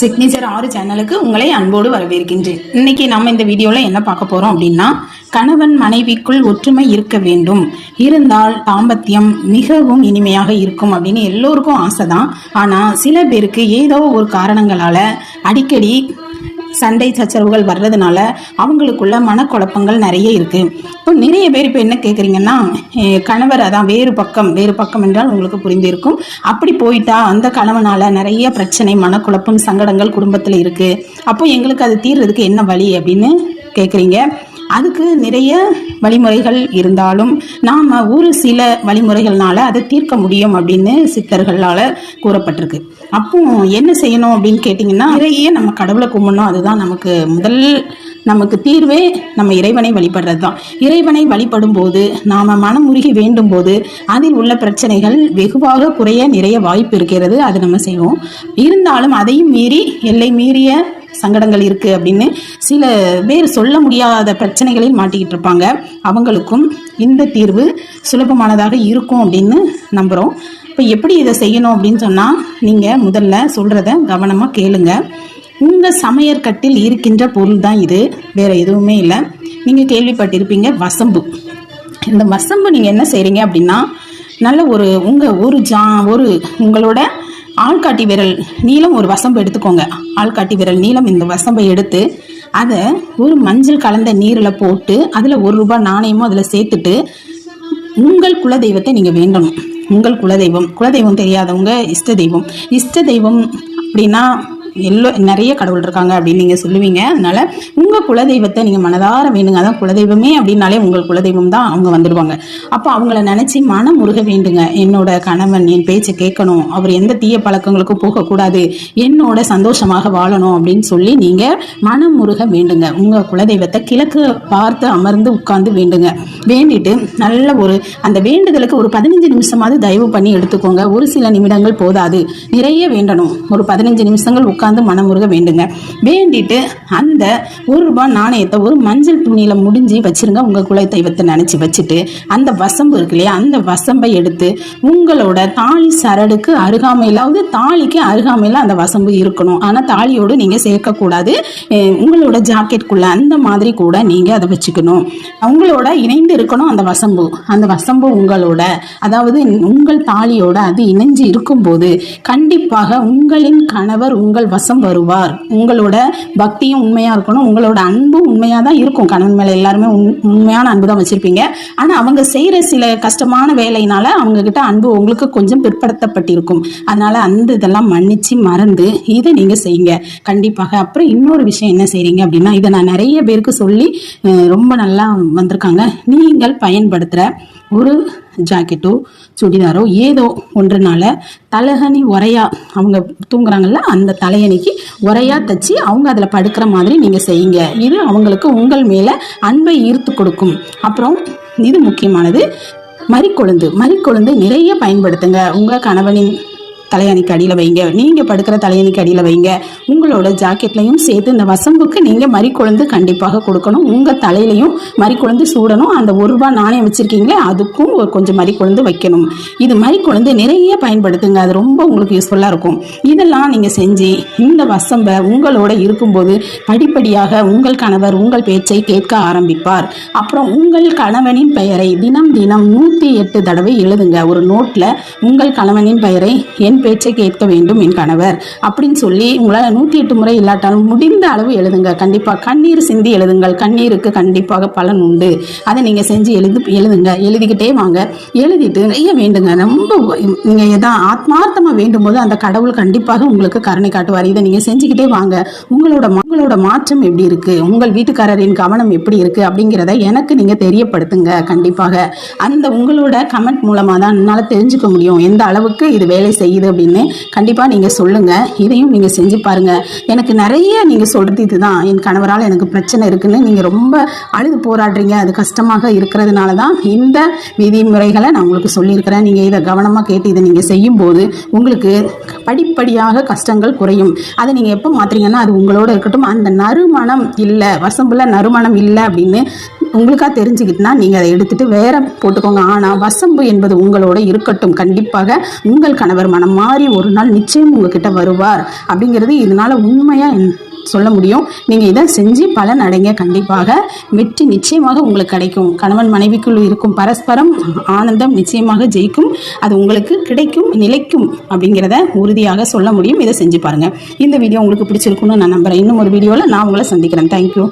Signature ஆறு சேனலுக்கு உங்களை அன்போடு வரவேற்கின்றேன். இன்னைக்கு நம்ம இந்த வீடியோவில் என்ன பார்க்க போகிறோம் அப்படின்னா கணவன் மனைவிக்குள் ஒற்றுமை இருக்க வேண்டும். இருந்தால் தாம்பத்தியம் மிகவும் இனிமையாக இருக்கும் அப்படின்னு எல்லோருக்கும் ஆசை தான் ஆனால் சில பேருக்கு ஏதோ ஒரு காரணங்களால் அடிக்கடி சண்டை சச்சரவுகள் வர்றதுனால அவங்களுக்குள்ள மனக்குழப்பங்கள் நிறைய இருக்கு. இப்போ நிறைய பேர் இப்போ என்ன கேட்குறீங்கன்னா கணவர் அதான் வேறு பக்கம் வேறு பக்கம் என்றால் உங்களுக்கு புரிந்திருக்கும். அப்படி போயிட்டா அந்த கணவனால நிறைய பிரச்சனை மனக்குழப்பம் சங்கடங்கள் குடும்பத்தில் இருக்கு. அப்போ எங்களுக்கு அது தீர்றதுக்கு என்ன வழி? அப்படின்னு கேட்குறீங்க அதுக்கு நிறைய வழிமுறைகள் இருந்தாலும் நாம் ஒரு சில வழிமுறைகள்னால அதை தீர்க்க முடியும் அப்படின்னு சித்தர்களால் கூறப்பட்டிருக்கு. அப்போ என்ன செய்யணும் அப்படின்னு கேட்டிங்கன்னா நிறைய நம்ம கடவுளை கும்பிடணும். அதுதான் நமக்கு முதல் நமக்கு தீர்வே நம்ம இறைவனை வழிபடுறது தான் இறைவனை வழிபடும் போது நாம் மனமுருகி வேண்டும் போது அதில் உள்ள பிரச்சனைகள் வெகுவாக குறைய நிறைய வாய்ப்பு இருக்கிறது. அது நம்ம செய்வோம். இருந்தாலும் அதையும் மீறி எல்லை மீறிய சங்கடங்கள் இருக்குது அப்படின்னு சில பேர் சொல்ல முடியாத பிரச்சனைகளில் மாட்டிக்கிட்டு இருப்பாங்க. அவங்களுக்கும் இந்த தீர்வு சுலபமானதாக இருக்கும் அப்படின்னு நம்புகிறோம் இப்போ எப்படி இதை செய்யணும் அப்படின்னு சொன்னால் நீங்கள் முதல்ல சொல்கிறத கவனமாக கேளுங்க. உங்கள் சமையற்கட்டில் இருக்கின்ற பொருள் தான் இது. வேறு எதுவுமே இல்லை. நீங்கள் கேள்விப்பட்டிருப்பீங்க வசம்பு. இந்த வசம்பு நீங்கள் என்ன செய்கிறீங்க அப்படின்னா நல்ல ஒரு உங்கள் ஒரு ஜா ஒரு உங்களோட ஆள்காட்டி விரல் நீளம் ஒரு வசம்பு எடுத்துக்கோங்க. ஆள்காட்டி விரல் நீளம் இந்த வசம்பை எடுத்து அதை ஒரு மஞ்சள் கலந்த நீரில் போட்டு அதில் ஒரு ரூபாய் நாணயமும் அதில் சேர்த்துட்டு உங்கள் குலதெய்வத்தை நீங்கள் வேண்டணும். உங்கள் குலதெய்வம். குலதெய்வம் தெரியாதவங்க இஷ்ட தெய்வம். இஷ்ட தெய்வம் அப்படின்னா எல்லோ நிறைய கடவுள் இருக்காங்க அப்படின்னு நீங்கள் சொல்லுவீங்க. அதனால உங்கள் குலதெய்வத்தை நீங்கள் மனதார வேண்டுங்க. அதான் குலதெய்வமே அப்படின்னாலே உங்கள் குலதெய்வம் தான் அவங்க வந்துடுவாங்க அப்போ அவங்கள நினச்சி மனம் முருக வேண்டுங்க. என்னோட கணவன் என் பேச்சை கேட்கணும். அவர் எந்த தீய பழக்கங்களுக்கும் போகக்கூடாது. என்னோட சந்தோஷமாக வாழணும் அப்படின்னு சொல்லி நீங்கள் மனம் முருக வேண்டுங்க. உங்கள் குலதெய்வத்தை கிழக்கு பார்த்து அமர்ந்து உட்கார்ந்து வேண்டுங்க. வேண்டிட்டு நல்ல ஒரு அந்த வேண்டுதலுக்கு ஒரு பதினஞ்சு நிமிஷமாவது தயவு பண்ணி எடுத்துக்கோங்க. ஒரு சில நிமிடங்கள் போதாது. நிறைய வேண்டணும். ஒரு பதினஞ்சு நிமிஷங்கள் உட்காந்து மனமுருக வேண்டுங்க. வேண்டிட்டு அந்த ஒரு ரூபாய் நாணயத்தை ஒரு மஞ்சள் துணியில முடிஞ்சு வச்சிருங்க. உங்க குல தெய்வத்தை நினைச்சு வச்சுட்டு அந்த வசம்பு இருக்கு இல்லையா? அந்த வசம்பை எடுத்து உங்களோட தாலி சரடுக்கு அருகாமையிலாவது தாலிக்கு அருகாமையில அந்த வசம்பு இருக்கணும். ஆனா தாலியோடு நீங்க சேர்க்கக்கூடாது. உங்களோட ஜாக்கெட்குள்ள அந்த மாதிரி கூட நீங்க அதை வச்சுக்கணும். உங்களோட இணைந்து இருக்கணும் அந்த வசம்பு. அந்த வசம்பு உங்களோட. அதாவது உங்கள் தாலியோட அது இணைஞ்சு இருக்கும்போது கண்டிப்பாக உங்களின் கணவர் உங்கள் வசம் வருவார். உங்களோட பக்தியும் உண்மையா இருக்கணும். உங்களோட அன்பும் உண்மையா தான் இருக்கும். கணவன் மேல எல்லாருமே உண்- உண்மையான அன்பு தான் வச்சிருப்பீங்க. ஆனா அவங்க செய்யற சில கஷ்டமான வேலையினால அவங்க கிட்ட அன்பு உங்களுக்கு கொஞ்சம் பிற்படுத்தப்பட்டிருக்கும். அதனால அந்த இதெல்லாம் மன்னிச்சு மறந்து இதை நீங்க செய்யுங்க. கண்டிப்பாக. அப்புறம் இன்னொரு விஷயம் என்ன செய்றீங்க அப்படின்னா இதை நான் நிறைய பேருக்கு சொல்லி ரொம்ப நல்லா வந்திருக்காங்க. நீங்கள் பயன்படுத்துகிற ஒரு ஜாக்கெட்டோ சுடிதாரோ ஏதோ ஒன்றுனால தலகணி உரையா அவங்க தூங்குறாங்கல்ல அந்த தலையணிக்கு உரையா தச்சு அவங்க அதில் படுக்கிற மாதிரி நீங்கள் செய்யுங்க. இது அவங்களுக்கு உங்கள் மேலே அன்பை ஈர்த்து கொடுக்கும். அப்புறம் இது முக்கியமானது மறிக்கொழுந்து. மறிக்கொழுந்து நிறைய பயன்படுத்துங்க. உங்கள் கணவனின் தலையணிக்கு அடியில் வைங்க. நீங்கள் படுக்கிற தலையணிக்கு அடியில் வைங்க. உங்களோட ஜாக்கெட்லையும் சேர்த்து இந்த வசம்புக்கு நீங்கள் மறிக்குழந்து கண்டிப்பாக கொடுக்கணும். உங்கள் தலையிலையும் மறிக்குழந்து சூடணும். அந்த ஒரு ரூபா நாணயம் வச்சுருக்கீங்களே அதுக்கும் ஒரு கொஞ்சம் மறிக்கொழுந்து வைக்கணும். இது மறிக்குழந்து நிறைய பயன்படுத்துங்க. அது ரொம்ப உங்களுக்கு யூஸ்ஃபுல்லாக இருக்கும். இதெல்லாம் நீங்கள் செஞ்சு இந்த வசம்பை உங்களோட இருக்கும்போது படிப்படியாக உங்கள் கணவர் உங்கள் பேச்சை கேட்க ஆரம்பிப்பார். அப்புறம் உங்கள் கணவனின் பெயரை தினம் தினம் நூற்றி எட்டு தடவை எழுதுங்க. ஒரு நோட்டில் உங்கள் கணவனின் பெயரை என் பேச்சை கேட்க வேண்டும் என் கணவர். அப்படின்னு சொல்லி உங்களால் நூற்றி எட்டு முறை இல்லாட்டாலும் முடிந்த அளவு எழுதுங்க. கண்டிப்பாக கண்ணீர் சிந்தி எழுதுங்கள். கண்ணீருக்கு கண்டிப்பாக பலன் உண்டு. அதை நீங்கள் செஞ்சு எழுது எழுதுங்க. எழுதிக்கிட்டே வாங்க. எழுதிட்டு நிறைய வேண்டுங்க. ரொம்ப நீங்கள் எதா ஆத்மார்த்தமாக வேண்டும் போது அந்த கடவுள் கண்டிப்பாக உங்களுக்கு கருணை காட்டுவார். இதை நீங்கள் செஞ்சுக்கிட்டே வாங்க. உங்களோட உங்களோட மாற்றம் எப்படி இருக்கு? உங்கள் வீட்டுக்காரரின் கவனம் எப்படி இருக்கு? அப்படிங்கிறத எனக்கு நீங்க தெரியப்படுத்துங்க. கண்டிப்பாக. அந்த உங்களோட கமெண்ட் மூலமா தான் என்னால் தெரிஞ்சுக்க முடியும். எந்த அளவுக்கு இது வேலை செய்யுது? அப்படின்னு கண்டிப்பா நீங்க சொல்லுங்க. இதையும் நீங்கள் செஞ்சு பாருங்க. எனக்கு நிறைய நீங்க சொல்றது இதுதான். என் கணவரால் எனக்கு பிரச்சனை இருக்குன்னு நீங்க ரொம்ப அழுது போராடுறீங்க. அது கஷ்டமாக இருக்கிறதுனால தான் இந்த விதிமுறைகளை நான் உங்களுக்கு சொல்லியிருக்கிறேன். நீங்கள் இதை கவனமாக கேட்டு இதை நீங்கள் செய்யும்போது உங்களுக்கு படிப்படியாக கஷ்டங்கள் குறையும். அதை நீங்கள் எப்போ மாற்றுறீங்கன்னா அது உங்களோட இருக்கட்டும். அந்த நறுமணம் இல்லை வசம்புல நறுமணம் இல்லை அப்படின்னு உங்களுக்காக தெரிஞ்சுக்கிட்டுனா நீங்கள் அதை எடுத்துகிட்டு வேற போட்டுக்கோங்க. ஆனால் வசம்பு என்பது உங்களோட இருக்கட்டும். கண்டிப்பாக உங்கள் கணவர் மனம் மாறி ஒரு நாள் நிச்சயம் உங்ககிட்ட வருவார். அப்படிங்கிறது இதனால் உண்மையாக சொல்ல முடியும். நீங்கள் இதை செஞ்சு பலன் அடைங்க. கண்டிப்பாக வெற்றி நிச்சயமாக உங்களுக்கு கிடைக்கும். கணவன் மனைவிக்குள் இருக்கும் பரஸ்பரம் ஆனந்தம் நிச்சயமாக ஜெயிக்கும். அது உங்களுக்கு கிடைக்கும் நிலைக்கும் அப்படிங்கிறத உறுதியாக சொல்ல முடியும். இதை செஞ்சு பாருங்கள் இந்த வீடியோ உங்களுக்கு பிடிச்சிருக்குன்னு நான் நம்புகிறேன் இன்னும் ஒரு வீடியோவில் நான் உங்களை சந்திக்கிறேன். தேங்க்யூ